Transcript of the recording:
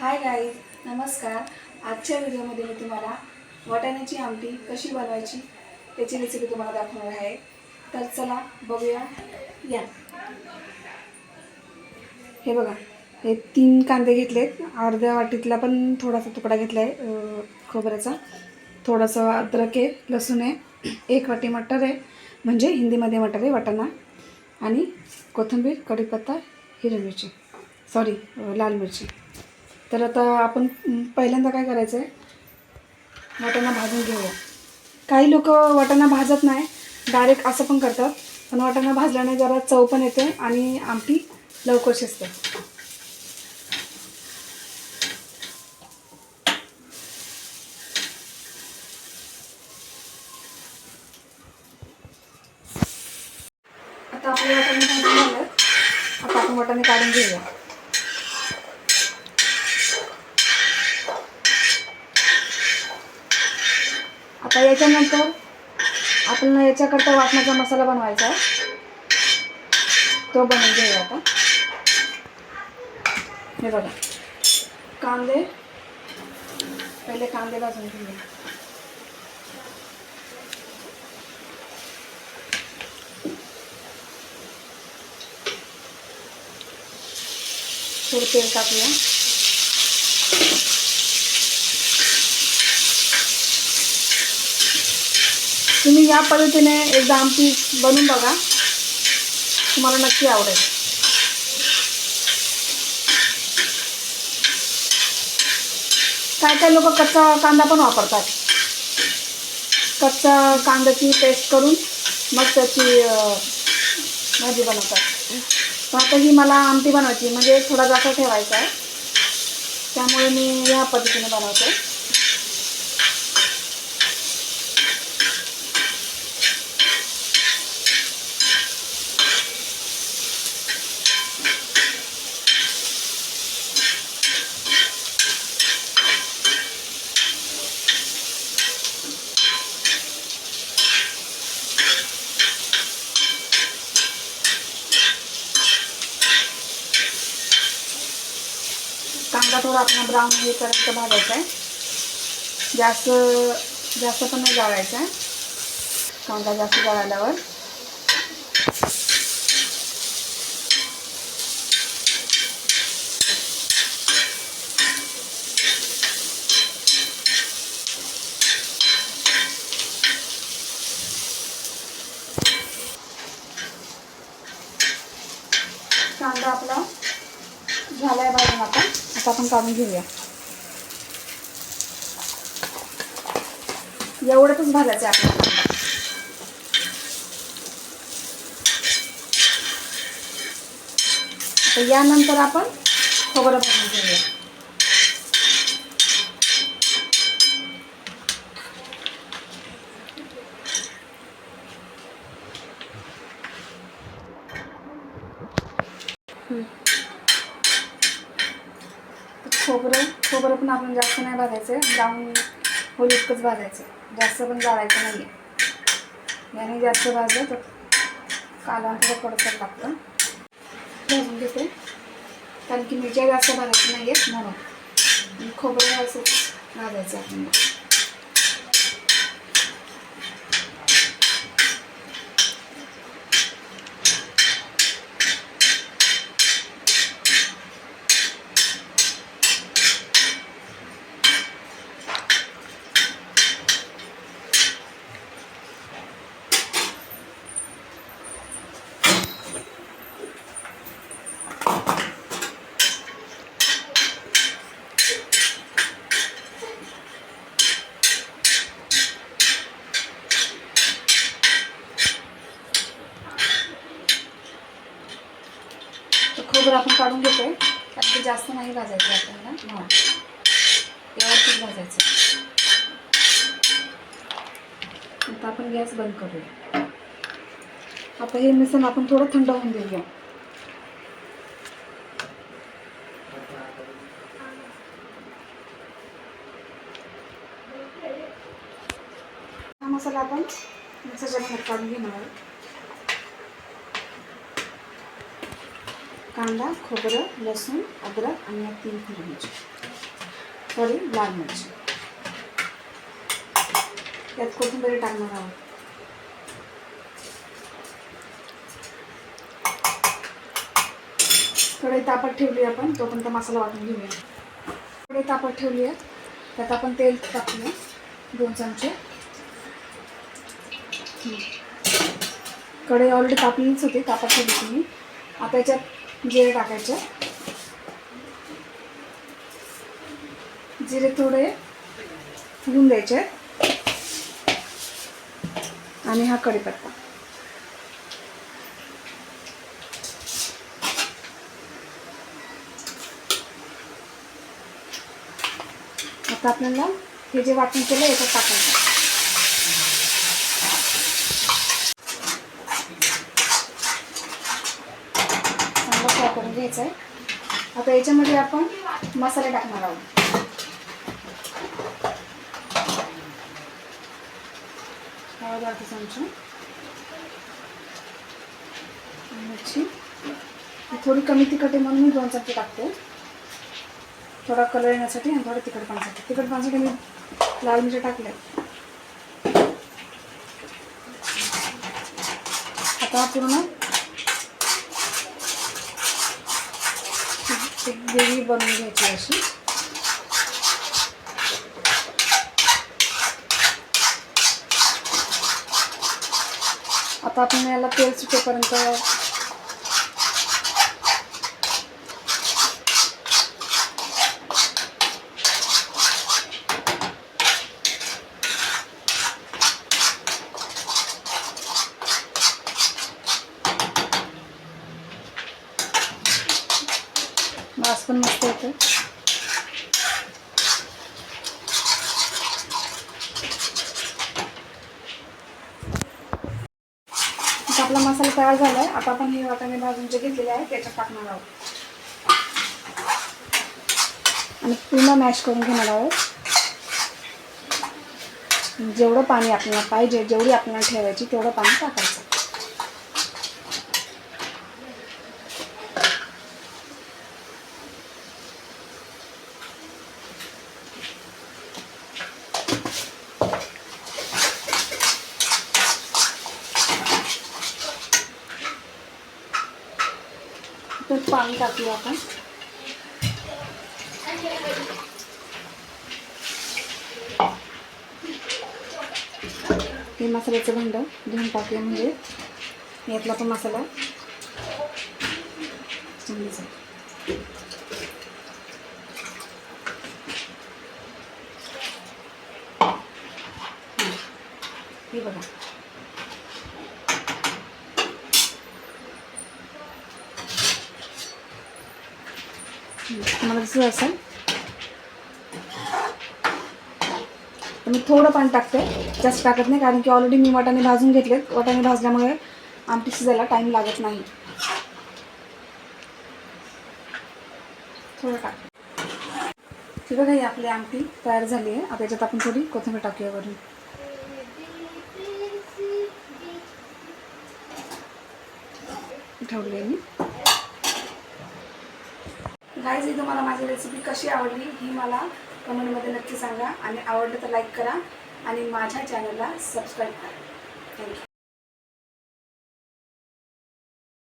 Hi guys नमस्कार. आजच्या व्हिडिओमध्ये मी तुम्हाला वाटाण्याची आमटी कशी बनवायची त्याची रेसिपी तुम्हाला दाखवणार आहे. तर चला बघूया. या. हे बघा हे तीन कांदे घेतलेत. अर्ध्या वाटीतला पण थोडासा तुकडा घेतला आहे खोबऱ्याचा. थोडंसं अद्रक आहे लसूण आहे. एक वाटी मटर आहे म्हणजे हिंदीमध्ये मटर आहे वाटाणा. आणि कोथिंबीर कढीपत्ता हिरवी मिरची. सॉरी लाल मिरची. तर आता आपण पहिल्यांदा काय करायचं आहे वाटाणा भाजून घेऊया. काही लोक वाटाणा भाजत नाही. डायरेक्ट असं पण करतात. पण वाटाणा भाजल्याने जरा चव पण येते आणि आमटी लवकर शिजते. आता आपले वाटाणे भाजून झालं आता आपण वाटाणे काढून घेऊया. याच्यानंतर आपल्याला याच्याकरता वाटणाचा मसाला बनवायचा आहे. तो बनवून घेऊया आता. हे बघा. कांदे. पहिले कांदे भाजून घेऊया. थोडं तेल टाकूया. तुम्ही या पद्धतीने एकदा आमटी बनवून बघा. तुम्हाला नक्की आवडेल. काय काय लोक कच्चा कांदा पण वापरतात. कच्चा कांद्याची पेस्ट करून मग त्याची भाजी बनवतात. पण आता ही मला आमटी बनवायची म्हणजे थोडा जास्त ठेवायचा आहे. त्यामुळे मी या पद्धतीने बनवते कांदा थोडं आपण ब्राऊन होईपर्यंत भाजायचा आहे. जास्त जास्त पण नाही जाळायचं आहे. कांदा जास्त जाळल्यावर. कांदा आपला आता आपण काढून घेऊया. एवढ्यातच भाजायचं आहे आपल्याला. यानंतर आपण खोबरं भाजून घेऊया तर खोबरं खोबरं पण आपण जास्त नाही भाजायचं. आहे ब्राऊन होल इतकंच भाजायचं. जास्त पण जाळायचं नाही आहे याने जास्त भाजलं तर काला थोडं कडसर लागतं भाजून घेते. कारण की मिरच्या जास्त भाजायचं नाही आहेत म्हणून खोबरं असं भाजायचं आपण तर खोबरं आपण काढून घेतोय. कारण ते जास्त नाही भाजायचं आपल्याला. म्हणून व्यवस्थित भाजायचं. आता आपण गॅस बंद करूया. आता हे मिश्रण आपण थोडं थंड होऊन देऊया. हा मसाला आपण मिक्सरच्या काढून घेणार आहोत. कांदा खोबरं लसूण अद्रक आणि या तीन हिरवी मिरची. थोडी लाल मिरची. त्यात कोथिंबीर टाकणार आहोत. कढई तापत ठेवली आपण तोपर्यंत मसाला वाटून घेऊया. कढई तापत ठेवली आहे त्यात आपण तेल टाकूया. दोन चमचे. कढई ऑलरेडी तापलीच होती तापत ठेवली तुम्ही आता याच्यात जिरे टाकायचे. जिरे थोडे फुगून द्यायचे. आणि हा कढीपत्ता. आता आपल्याला हे जे वाटण केलं याच्यात टाकायचं. घ्यायचं आहे आता याच्यामध्ये आपण मसाले टाकणार आहोत. हळद अर्धा चमचा. मिरची. थोडी कमी तिखट आहे म्हणून मी दोन चमचे टाकते. थोडा कलर येण्यासाठी आणि थोडं तिखट पाण्यासाठी. तिखट पाण्यासाठी मी लाल मिरच्या टाकले. आता पूर्ण एक ग्रेव्ही बनवून घ्यायची अशी. आता आपण याला तेल सुटेपर्यंत वास पण मस्त येतो. आपला मसाला तयार झाला आहे आता आपण हे वाटाणे भाजून जे घेतलेले आहे त्याच्यात टाकणार आहोत. आणि पूर्ण मॅश करून घेणार आहोत. जेवढं पाणी आपल्याला पाहिजे जेवढी आपल्याला ठेवायची तेवढं पाणी टाकायचं तर पाणी टाकूया आपण. हे मसाल्याचं भांड धुवून टाकलं म्हणजे. यातला पण मसाला. हे बघा. तुम्हाला दिसत असेल. तर मी थोडं पाणी टाकते. जास्त टाकत नाही कारण की ऑलरेडी मी वाटाणे भाजून घेतलेत. वाटाणे भाजल्यामुळे आमटी शिजायला टाईम लागत नाही. थोडं टाक ठीक आहे ही आपली आमटी तयार झाली आहे. आता याच्यात आपण थोडी कोथिंबीर टाकूया वरून. ठेवली आहे मी. गाईज ही तुम्हाला माझी रेसिपी कशी आवडली ही मला कमेंटमध्ये नक्की सांगा. आणि आवडलं तर लाईक करा आणि माझ्या चॅनलला सबस्क्राईब करा. थँक्यू